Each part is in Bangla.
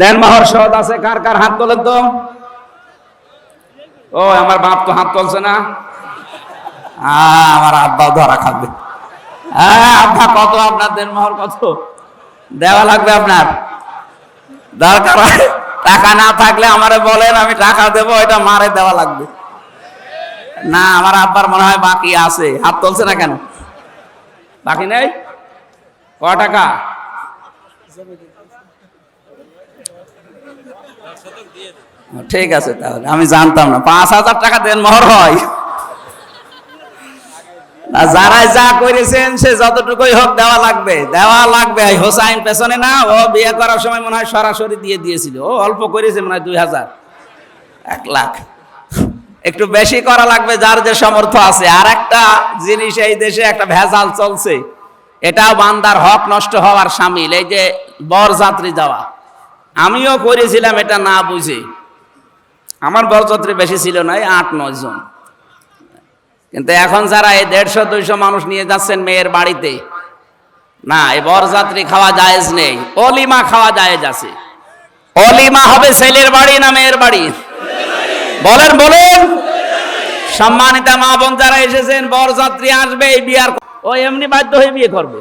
দেন মাহর সহদ আছে, কার কার হাত তোলেন তো? ও আমার বাপ তো হাত তুলছে না। আমার আব্বাও ধরা খাবে। হ্যাঁ আব্বা কত? আপনার দেন মাহর কত? দেওয়া লাগবে আপনার। দরকার টাকা না থাকলে আমারে বলেন, আমি টাকা দেবো এটা মারে দেওয়া লাগবে। না, আমার আব্বার মনে হয় বাকি আছে। হাত তুলছে না কেন? বাকি নেই? ক টাকা? ঠিক আছে তাহলে, আমি জানতাম না। পাঁচ হাজার টাকা দেন, মোহর হয়। যারাই যা করেছেন, সে যতটুকুই হোক দেওয়া লাগবে। দেওয়া লাগবে হোসাইন পেছনে না, ও বিয়ে করার সময় মনে হয় সরাসরি দিয়ে দিয়েছিল। ও অল্প করেছে মনে হয় দুই হাজার। এক লাখ। একটু বেশি করা লাগবে, যার যে সামর্থ্য আছে। আর একটা জিনিস, এই দেশে একটা ভেজাল চলছে। এটাও বান্দার হক নষ্ট হওয়ার সামিল। এই যে বর যাত্রী যাওয়া। আমিও করেছিলাম, এটা না বুঝে। আমার বরযাত্রী বেশি ছিল না আট, নয় জন। কিন্তু এখন যারা এই দেড়শো, দুইশো মানুষ নিয়ে যাচ্ছেন মেয়ের বাড়িতে, না, এই বরযাত্রী খাওয়া জায়েজ নেই, অলিমা খাওয়া জায়েজ আছে। অলিমা হবে ছেলের বাড়ি না মেয়ের বাড়ি? বলেন বলেন। সম্মানিতা মা বোন যারা এসেছেন, বরযাত্রী আসবে, এই বিয়ার ও এমনি বাধ্য হয়ে বিয়ে করবে।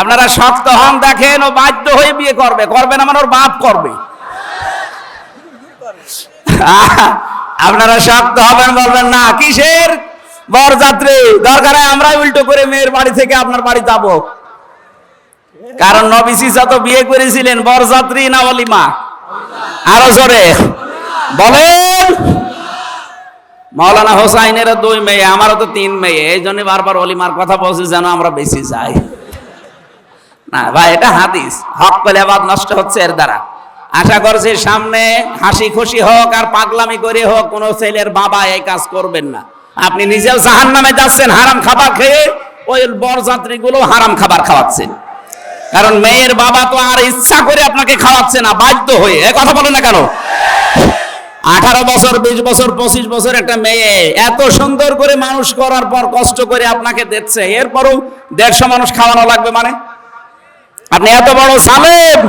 আপনারা শক্ত হন, দেখেন ও বাধ্য হয়ে বিয়ে করবে। করবে না মানে ওর বাপ করবে। আপনারা শক্ত হবেন, বলবেন, না, কিসের বরযাত্রী? উল্টো করে মেয়ের বাড়ি থেকে আপনার বাড়ি যাব। কারণ নবিসি যত বিয়ে করেছিলেন বরযাত্রী না অলিমা? আরও জোরে। বলেন মাওলানা হোসাইনের দুই মেয়ে, আমারও তো তিন মেয়ে, এই জন্য বারবার অলিমার কথা বলছি যেন আমরা বেশি যাই। না, ভাই, এটা হাদিস। হক আবার নষ্ট হচ্ছে এর দ্বারা। আশা করছি সামনে হাসি খুশি হোক আর পাগলামি করে হোক, কোনো ছেলের বাবা এই কাজ করবেন না। আপনি নিজেও জাহান নামে যাচ্ছেন, হারাম খাবার খেয়ে ওই বরযাত্রী গুলো হারাম খাবার খাওয়াচ্ছেন। কারণ মেয়ের বাবা তো আর ইচ্ছা করে আপনাকে খাওয়াচ্ছে না, বাধ্য হয়ে। এ কথা বলে না কেন? আঠারো বছর, বিশ বছর, পঁচিশ বছর একটা মেয়ে, এত সুন্দর করে মানুষ করার পর কষ্ট করে আপনাকে দিচ্ছে এরপরও দেড়শো মানুষ খাওয়ানো লাগবে মানে? আপনি এত বড় সালেব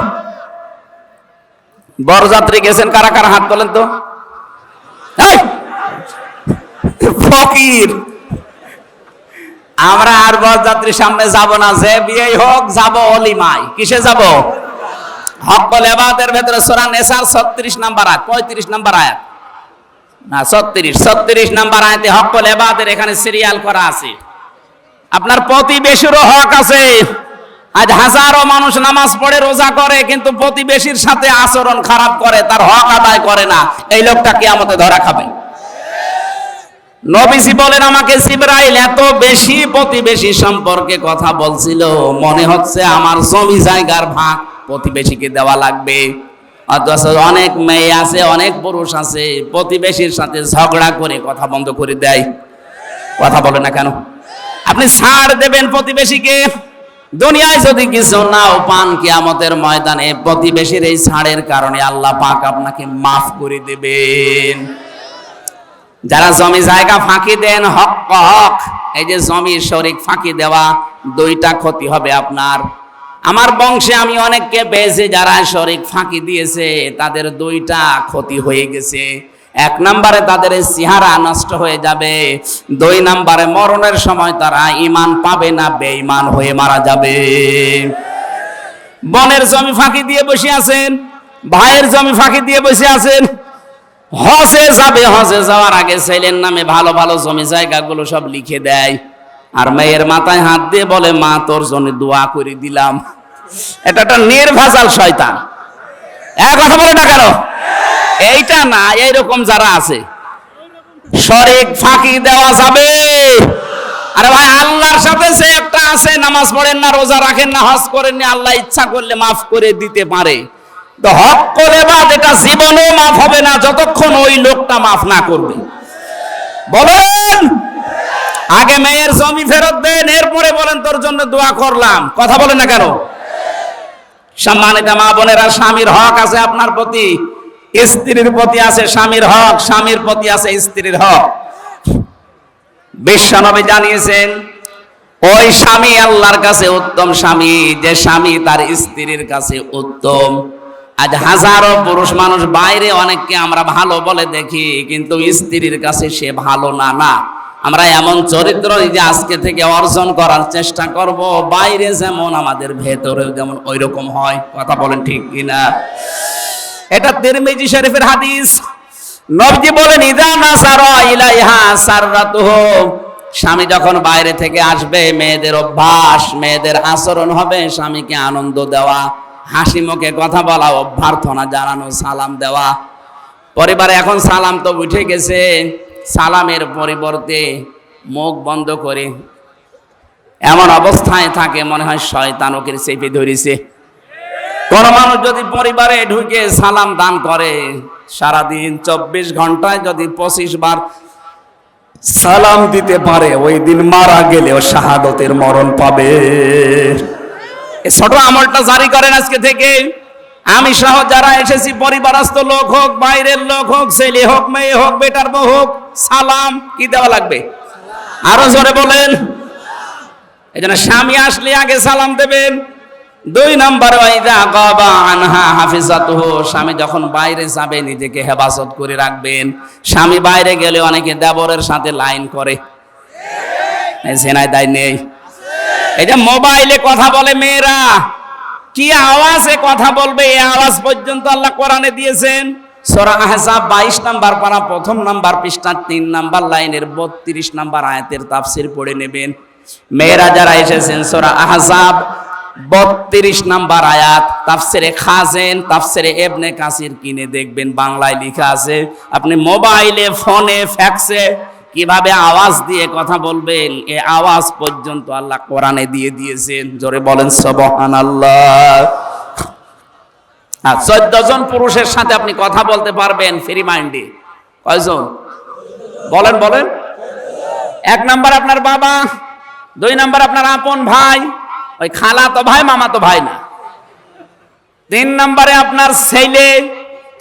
বরযাত্রী গেছেন কারা কারা? হাত তোলেন তো। ফকির! আমরা আর বরযাত্রীর সামনে যাব না, যে বিয়ে হোক, যাব অলিমাই কিসে যাব? হকল এবাদের ভেতরে সোরা নেসার ছত্রিশ নাম্বার আয়াত, পঁয়ত্রিশ নাম্বার আয়াত। না, ছত্রিশ ছত্রিশ নাম্বার আয়াতে হকল এবাদের এখানে সিরিয়াল করা আছে। আপনার প্রতিবেশীরও হক আছে। আজ হাজারো মানুষ নামাজ পড়ে, রোজা করে, কিন্তু প্রতিবেশীর সাথে আচরণ খারাপ করে, তার হক আদায় করে না। এই লোকটা কিয়ামতে ধরা খাবে। নবীজি বলেন, আমাকে জিবরাইল এত বেশি প্রতিবেশী সম্পর্কে কথা বলছিল, মনে হচ্ছে আমার জমি জায়গার ভাগ প্রতিবেশীকে দেওয়া লাগবে। অথচ অনেক মেয়ে আছে, অনেক পুরুষ আছে, প্রতিবেশীর সাথে ঝগড়া করে কথা বন্ধ করে দেয়। কথা বলে না কেন? আপনি ছাড় দেবেন প্রতিবেশীকে। দুনিয়ায় যদি কিছু নাও পান কিয়ামতের ময়দানে, প্রতিবেশীর এই ছাড়ের কারণে আল্লাহ পাক আপনাকে মাফ করে দেবেন। যারা জমি জায়গা ফাঁকি দেন, হক হক, এই যে জমির শরিক ফাঁকি দেওয়া, দুইটা ক্ষতি হবে আপনার। আমার বংশে আমি অনেককে পেয়েছি যারা শরিক ফাঁকি দিয়েছে, তাদের দুইটা ক্ষতি হয়ে গেছে। এক নম্বরে তাদের এই চেহারা নষ্ট হয়ে যাবে, দুই নম্বরে মরণের সময় তারা ইমান পাবে না, বেঈমান হয়ে মারা যাবে। বনের জমি ফাঁকি দিয়ে বসে আছেন, ভাইয়ের জমি ফাঁকি দিয়ে বসে আছেন, হজে যাবে, হজে যাওয়ার আগে ছেলের নামে ভালো ভালো জমি জায়গাগুলো সব লিখে দেয়। আর মেয়ের মাথায় হাত দিয়ে বলে, মা, তোর জন্য দোয়া করে দিলাম। এটা একটা নির্ভেজাল শয়তান। এক কথা বলে না কেন? এইটা না, এইরকম যারা আছে। শরিক ফাঁকি দেওয়া যাবে। আরে ভাই, আল্লাহর সাথে সে একটা আছে, নামাজ পড়েন না, রোজা রাখেন না, হজ করেন না, আল্লাহ ইচ্ছা করলে মাফ করে দিতে পারে। তো হক করে বা এটা জীবনেও মাফ হবে না, যতক্ষণ ওই লোকটা মাফ না করবে। বলেন, আগে মেয়ের জমি ফেরত দেন, এরপরে বলেন, তোর জন্য দোয়া করলাম। কথা বলেন না কেন? সম্মানিত মা বোনেরা, স্বামীর হক আছে আপনার প্রতি। স্ত্রীর প্রতি আছে স্বামীর হক, স্বামীর প্রতি আছে স্ত্রীর হক। বিশ্বনবী জানিয়েছেন, ওই স্বামী আল্লাহর কাছে উত্তম স্বামী, যে স্বামী তার স্ত্রীর কাছে উত্তম। আজ হাজারো পুরুষ মানুষ বাইরে, অনেককে আমরা ভালো বলে দেখি, কিন্তু স্ত্রীর কাছে সে ভালো না না। আমরা এমন চরিত্র যে আজকে থেকে অর্জন করার চেষ্টা করব, বাইরে যেমন আমাদের ভেতরেও যেমন ওই রকম হয়, কথা বলেন ঠিক কিনা? এটা তিরমিজি শরীফের হাদিস। নবজি বলেন, ইদা নাসারা ইলাইহা সাররাতুহু। স্বামী যখন বাইরে থেকে আসবে, মেয়েদের অভ্যাস, মেয়েদের আচরণ হবে, স্বামীকে আনন্দ দেওয়া, হাসি মুখে কথা বলা, অভ্যর্থনা জানানো, সালাম দেওয়া। পরিবারে এখন সালাম তো উঠে গেছে। সালামের পরিবর্তে মুখ বন্ধ করে এমন অবস্থায় থাকে, মনে হয় শয়তান ওকে চেপে ধরেছে। কোন মানুষ যদি পরিবারে ঢুকে সালাম দান করে, সারাদিন চব্বিশ ঘন্টায় যদি পঁচিশ বার সালাম দিতে পারে, ওই দিন মারা গেলেও শাহাদতের মরণ পাবে। এই ছোট আমলটা জারি করেন আজকে থেকে। আমি সহ যারা এসেছি, পরিবারস্থ লোক হোক, বাইরের লোক হোক, ছেলে হোক, মেয়ে হোক, বেটার বউ হোক, সালাম কি দেওয়া লাগবে? আরও জোরে বলেন। এই জন্য স্বামী আসলে আগে সালাম দেবেন। দুই নাম্বার আনহা হাফিজাতুহু স্বামী যখন বাইরে যাবে, নিজেকে হেফাজত করে রাখবেন। স্বামী বাইরে গেলে অনেকে দেবরের সাথে লাইন করে। সেনায় দায় নেই। এই যে মোবাইলে কথা বলে মেয়েরা, কি আওয়াজে কথা বলবে? এই আওয়াজ পর্যন্ত আল্লাহ কোরআনে দিয়েছেন। সোরা আহসাব বাইশ নাম্বার পারা প্রথম নাম্বার পৃষ্ঠা, তিন নাম্বার লাইনের বত্রিশ নাম্বার আয়াতের তাফসির পড়ে নেবেন। মেয়েরা যারা এসেছেন সোরা আহসাব বত্রিশ নাম্বার আয়াত, তাফসিরে খাজেন, তাফসিরে এবনে কাসির কিনে দেখবেন বাংলায় লেখা আছে, আপনি মোবাইলে, ফোনে, ফ্যাক্সে কীভাবে আওয়াজ দিয়ে কথা বলবেন, এ আওয়াজ পর্যন্ত আল্লাহ কোরআনে দিয়ে দিয়েছেন। জোরে বলেন সবহান আল্লাহ চোদ্দ জন পুরুষের সাথে আপনি কথা বলতে পারবেন ফ্রি মাইন্ডে কয়জন? বলেন বলেন। এক নাম্বার আপনার বাবা, দুই নাম্বার আপনার আপন ভাই ওই খালা তো ভাই, মামা তো ভাই না। তিন নম্বরে আপনার ছেলে,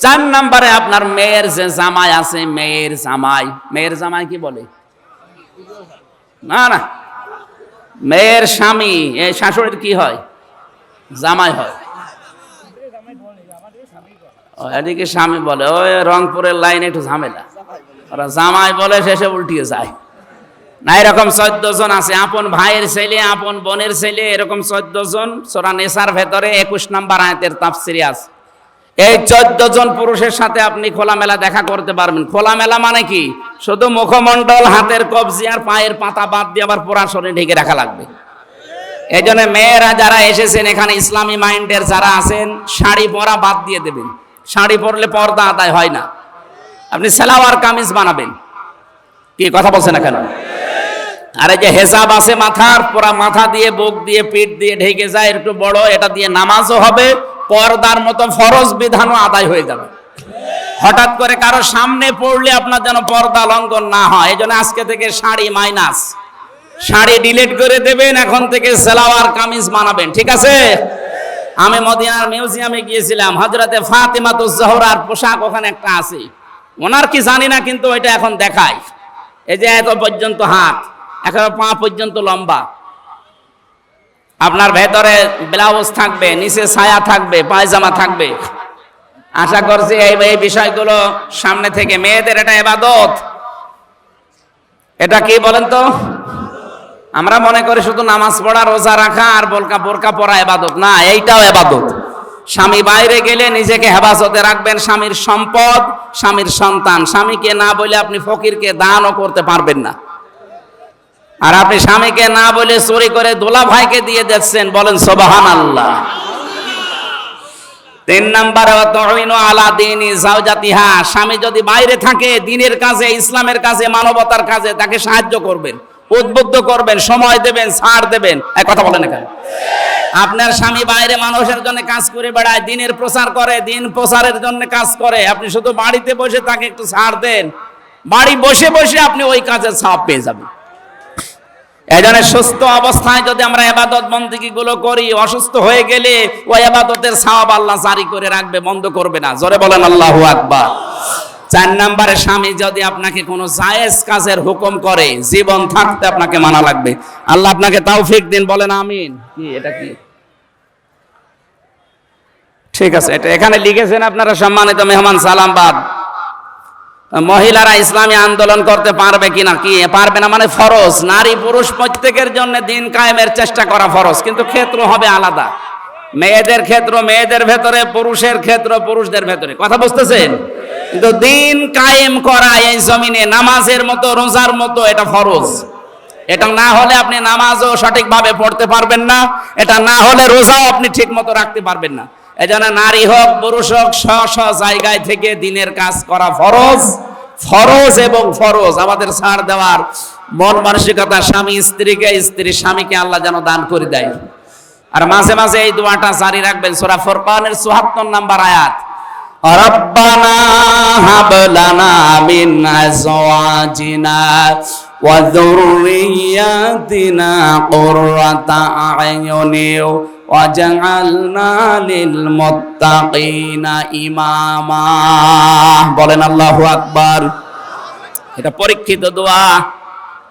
চার নম্বরে আপনার মেয়ের যে জামাই আছে, মেয়ের জামাই। মেয়ের জামাই কি বলে? না না। মেয়ের স্বামী, এই শাশুড়ির কি হয়? জামাই হয়। এদিকে স্বামী বলে, ওই রংপুরের লাইনে একটু ঝামেলা। ওরা জামাই বলে শেষে উল্টিয়ে যায়। না, এরকম চোদ্দ জন আছে। আপন ভাইয়ের ছেলে, আপন বোনের ছেলে, এরকম চোদ্দ জন। সোরা নেশার ভেতরে একুশ নাম্বার আয়াতের তাফসিরি আছে। এই চোদ্দ জন পুরুষের সাথে আপনি খোলামেলা দেখা করতে পারবেন। খোলামেলা মানে কি? শুধু মুখমণ্ডল, হাতের কবজি আর পায়ের পাতা বাদ দিয়ে আবার পুরা শরীর ঢেকে রাখা লাগবে। এই জন্য মেয়েরা যারা এসেছেন, এখানে ইসলামী মাইন্ডের যারা আছেন, শাড়ি পরা বাদ দিয়ে দেবেন। শাড়ি পরলে পর্দা আদায় হয় না। আপনি সেলাওয়ার কামিজ বানাবেন। কি কথা বলছেন না কেন আর এই যে হেসাব আছে মাথার, পুরা মাথা দিয়ে, বুক দিয়ে, পিঠ দিয়ে ঢেকে যায়, একটু বড়, এটা দিয়ে নামাজও হবে, পর্দার মতো ফরজ বিধানও আদায় হয়ে যাবে। হঠাৎ করে কারও সামনে পড়লে আপনার যেন পর্দা লঙ্ঘন না হয়, এই জন্য আজকে থেকে শাড়ি মাইনাস। শাড়ি ডিলিট করে দেবেন, এখন থেকে সেলাওয়ার কামিজ বানাবেন, ঠিক আছে? আমি মদিনার মিউজিয়ামে গিয়েছিলাম হজরতে ফাতেমাত জহরার পোশাক ওখানে একটা আছে। ওনার কি জানি না, কিন্তু ওইটা এখন দেখায়। এই যে এত পর্যন্ত হাত। একেবারে পা পর্যন্ত লম্বা। আপনার ভেতরে ব্লাউজ থাকবে, নিচে ছায়া থাকবে, পায়জামা থাকবে। আশা করছি এই বিষয়গুলো সামনে থেকে মেয়েদের এটা এবাদত। এটা কি বলেন তো? আমরা মনে করি শুধু নামাজ পড়া, রোজা রাখা আর বোরকা বোরকা পড়া এবাদত। না, এইটাও এবাদত। স্বামী বাইরে গেলে নিজেকে হেফাজতে রাখবেন স্বামীর সম্পদ, স্বামীর সন্তান। স্বামীকে না বলে আপনি ফকিরকে দানও করতে পারবেন না। আর আপনি স্বামীকে না বলে চুরি করে দোলা ভাইকে দিয়ে দিচ্ছেন বলেন সোবাহান আল্লাহ তিন আলা স্বামী যদি বাইরে থাকে, দিনের ইসলামের মানবতার তাকে সাহায্য করবেন, উদ্বুদ্ধ করবেন, সময় দেবেন, ছাড় দেবেন। এক কথা বলেন এখানে আপনার স্বামী বাইরে মানুষের জন্য কাজ করে বেড়ায়, দিনের প্রচার করে, দিন প্রচারের জন্য কাজ করে, আপনি শুধু বাড়িতে বসে তাকে একটু ছাড় দেন। বাড়ি বসে বসে আপনি ওই কাজের ছাপ পেয়ে যাবেন। এজন্য সুস্থ অবস্থায় যদি আমরা এবাদত বন্দিগি গুলো করি, অসুস্থ হয়ে গেলে ওই এবাদতের সওয়াব আল্লাহ জারি করে রাখবে, বন্ধ করবে না। জোরে বলেন আল্লাহু আকবার। চার নম্বরে স্বামী যদি আপনাকে কোনো জায়েজ কাজের হুকুম করে, জীবন থাকতে আপনাকে মানা লাগবে। আল্লাহ আপনাকে তৌফিক দিন, বলেন আমিন। কি, এটা কি? ঠিক আছে, এটা এখানে লিখেছেন আপনারা সম্মানিত মেহমান সালামবাদ মহিলারা ইসলামী আন্দোলন করতে পারবে কিনা কি? পারবে না মানে ফরজ। নারী পুরুষ প্রত্যেকের জন্য দিন কায়েমের চেষ্টা করা ফরজ, কিন্তু ক্ষেত্র হবে আলাদা। মেয়েদের ক্ষেত্র মেয়েদের ভেতরে, পুরুষের ক্ষেত্র পুরুষদের ভেতরে। কথা বুঝতেছেন? কিন্তু দিন কায়েম করা এই জমিনে নামাজের মতো, রোজার মতো, এটা ফরজ। এটা না হলে আপনি নামাজও সঠিকভাবে পড়তে পারবেন না, এটা না হলে রোজাও আপনি ঠিক মতো রাখতে পারবেন না। এজন্য নারী হোক, পুরুষ হোক স্ব স্ব জায়গায় থেকে দিনের কাজ করা ফরজ। ফরজ এবং ফরজ। আমাদের ছাড় দেওয়ার মন মানসিকতা, স্বামী, স্ত্রীকে, স্ত্রী স্বামীকে আল্লাহ যেন দান করে দেয়। আর মাঝে মাঝে এই দোয়াটা জারি রাখবেন, সূরা ফুরকানের 74 নাম্বার আয়াত। রব্বানা হাব লানা মিন আজওয়াজিনা কুররাতা আয়ুনি ওয়াজআলনা লিল মুত্তাকিনা ইমামা বলেন আল্লাহু আকবার। এটা পরীক্ষিত দোয়া।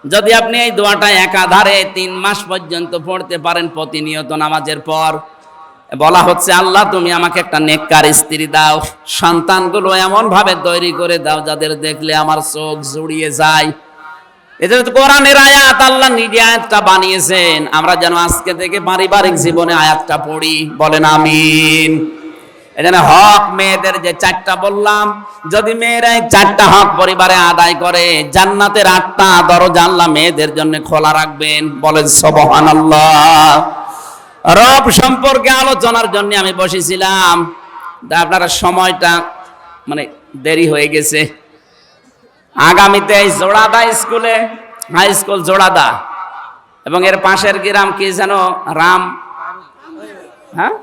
যদি আপনি এই দোয়াটা একাধারে তিন মাস পর্যন্ত পড়তে পারেন প্রতিনিয়ত নামাজের পর। বলা হচ্ছে, আল্লাহ, তুমি আমাকে একটা নেককার স্ত্রী দাও। সন্তানগুলো এমন ভাবে তৈরি করে দাও যাদের দেখলে আমার চোখ জুড়িয়ে যায়। তো কোরআনের আয়াত আল্লাহ নিজে আয়াতটা বানিয়েছেন। আমরা যেন আজকে থেকে পারিবারিক জীবনে আয়াতটা পড়ি। বলেন আমিন। এখানে হক মেয়েদের যে চারটা বললাম, যদি মেয়েরা চারটা হক পরিবারে আদায় করে, জান্নাতের আটটা দরজা আল্লাহ মেয়েদের জন্য খোলা রাখবেন। বলেন সবহান রব সম্পর্কে আলোচনার জন্য আমি বসেছিলাম। আপনারা সময়টা মানে দেরি হয়ে গেছে। আগামীতে এই জোড়াদা স্কুলে, হাই স্কুল জোড়াদা, এবং এর পাশের গ্রাম কি যেন, রাম হ্যাঁ?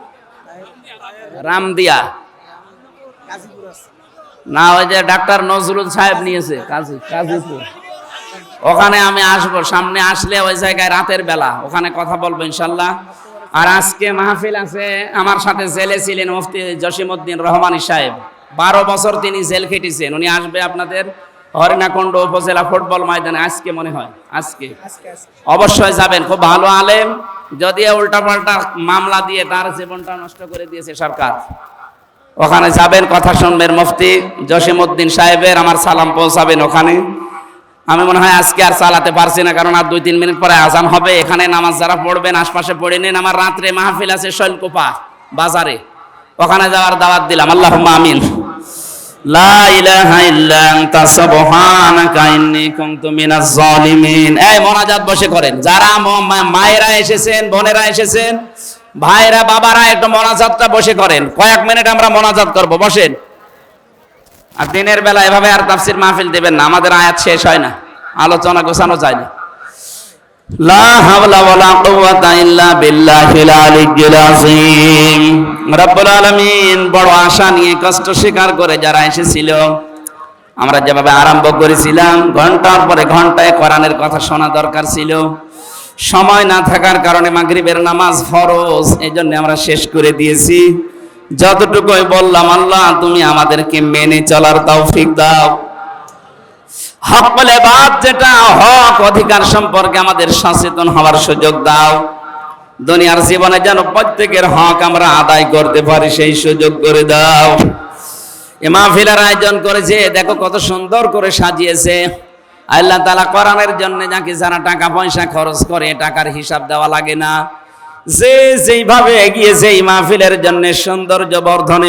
রামদিয়া। না, ওই যে ডাক্তার নজরুল সাহেব নিয়েছে, কাজী, কাজীপুর। ওখানে আমি আসব, সামনে আসলে ওই জায়গায় রাতের বেলা, ওখানে কথা বলব ইনশাল্লাহ। আর আজকে মাহফিল আছে, আমার সাথে জেলে ছিলেন মুফতি জসিমউদ্দিন রহমানী সাহেব। বারো বছর তিনি জেল খেটেছেন, উনি আসবে আপনাদের হরিণাকুণ্ড উপজেলা ফুটবল ময়দানে আজকে মনে হয় আজকে। অবশ্যই যাবেন খুব ভালো আলেম। যদিও উল্টাপাল্টা মামলা দিয়ে তার জীবনটা নষ্ট করে দিয়েছে সরকার। ওখানে যাবেন কথা শুনবেন মুফতি জসিমউদ্দিন সাহেবের আমার সালাম পৌঁছাবেন ওখানে। আমি মনে হয় আজকে আর চালাতে পারছি না কারণ আর দুই তিন মিনিট পরে আজান হবে। এখানে নামাজ যারা পড়বেন আশপাশে পড়ে নিন। আমার রাত্রে মাহফিল আছে শৈলকুপা বাজারে। ওখানে যাওয়ার দাওয়াত দিলাম। আল্লাহ আমিন। মোনাজাত বসে করেন। যারা মায়েরা এসেছেন, বোনেরা এসেছেন বাবারা মোনাজাতটা বসে করেন। কয়েক মিনিট আমরা মোনাজাত করব। বসেন। আর দিনের বেলা এভাবে আর তাফসির মাহফিল দেবেন না। আমাদের আয়াত শেষ হয় না। আলোচনা গোছানো যায় না। কষ্ট স্বীকার করে যারা এসেছিল, আমরা যেভাবে আরম্ভ করেছিলাম, ঘণ্টার পরে ঘন্টায় কোরআনের কথা শোনা দরকার ছিল। সময় না থাকার কারণে মাগরিবের নামাজ ফরজ এই জন্য আমরা শেষ করে দিয়েছি। যতটুকুই বললাম, আল্লাহ তুমি আমাদেরকে মেনে চলার তৌফিক দাও। হক বলে বাদ যেটা, হক অধিকার সম্পর্কে আমাদের সচেতন হওয়ার সুযোগ দাও। দুনিয়ার জীবনে যেন প্রত্যেকের হক আমরা আদায় করতে পারি, সেই সুযোগ করে দাও। এ মাহফিলের আয়োজন করেছে, দেখো কত সুন্দর করে সাজিয়েছে। আল্লাহ তালা কোরআনের জন্য নাকি যারা টাকা পয়সা খরচ করে টাকার হিসাব দেওয়া লাগে না। যে যেইভাবে এগিয়েছে এই মাহফিলের জন্য সৌন্দর্য বর্ধনে